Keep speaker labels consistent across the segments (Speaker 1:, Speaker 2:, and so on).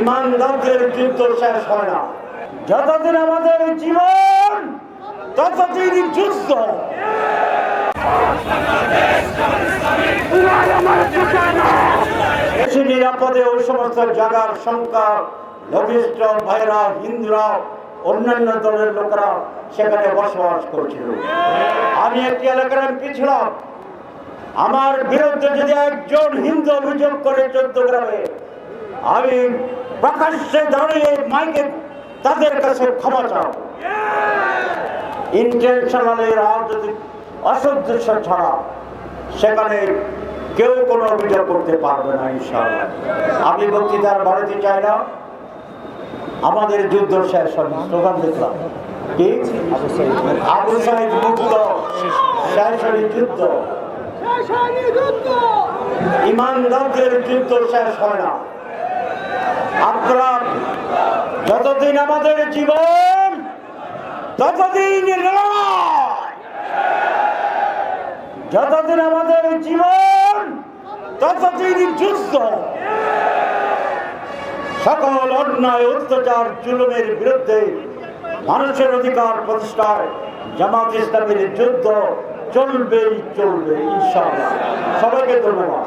Speaker 1: ইমানদারদের শেষ হয় না। যতদিন আমাদের জীবন, ততদিন যুদ্ধ দেশে নিরাপদে ওই সমস্ত জায়গার সংখ্যা, লঘিষ্ঠ ভাইরা, হিন্দুরা, অন্যান্য দলের লোকেরা সেখানে বসবাস করছিল। আমি একটি এলাকার এমপি ছিলাম। আমার বিরুদ্ধে যদি একজন হিন্দু অভিযোগ করে চোদ্দ গ্রামে, আমি প্রকাশ্যে দাঁড়িয়ে মাইকে তাদের কাছে ক্ষমা চাও। ইন্টেনশনালি রাজনৈতিক অসদৃশ্য ছাড়া সেখানে কেউ কোনো অভিযোগ করতে পারবে না ইনশাআল্লাহ। আমি বক্তৃতার বাড়িতে চাই না। আমাদের যুদ্ধ শেষ হবে স্লোগান দেখলাম। কি? আবু সাইদ মুক্ত। যুদ্ধ। ইমানদারদের যুদ্ধ শেষ হয় না। আপনারা যতদিন আমাদের জীবন, ততদিন যতদিন আমাদের জীবন, ততদিন যুদ্ধ। সকল অন্যায়, অত্যাচার, জুলুমের বিরুদ্ধে মানুষের অধিকার প্রতিষ্ঠায় জামাত ইসলামের যুদ্ধ চলবেই চলবে, ইনশাআল্লাহ। সবাইকে ধন্যবাদ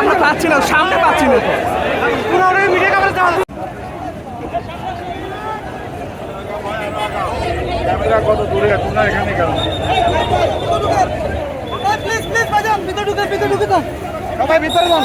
Speaker 2: আমরা পাচ্ছি না সামনে পাচ্ছি না।
Speaker 3: কত দূরে এখন না এখানে কেন?
Speaker 2: প্লিজ প্লিজ বাজান ভিতরে ঢুকে ভিতরে ঢুকে তো।
Speaker 3: সবাই ভিতরে যান।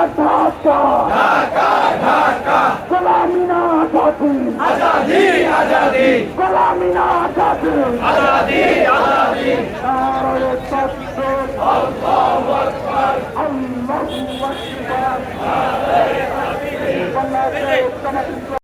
Speaker 3: ঢাকা গোলামি না আজাদি। আজাদি আজাদি। গোলামি না আজাদি। আজাদি আজাদি। নারায়ে তাকবীর আল্লাহু আকবার।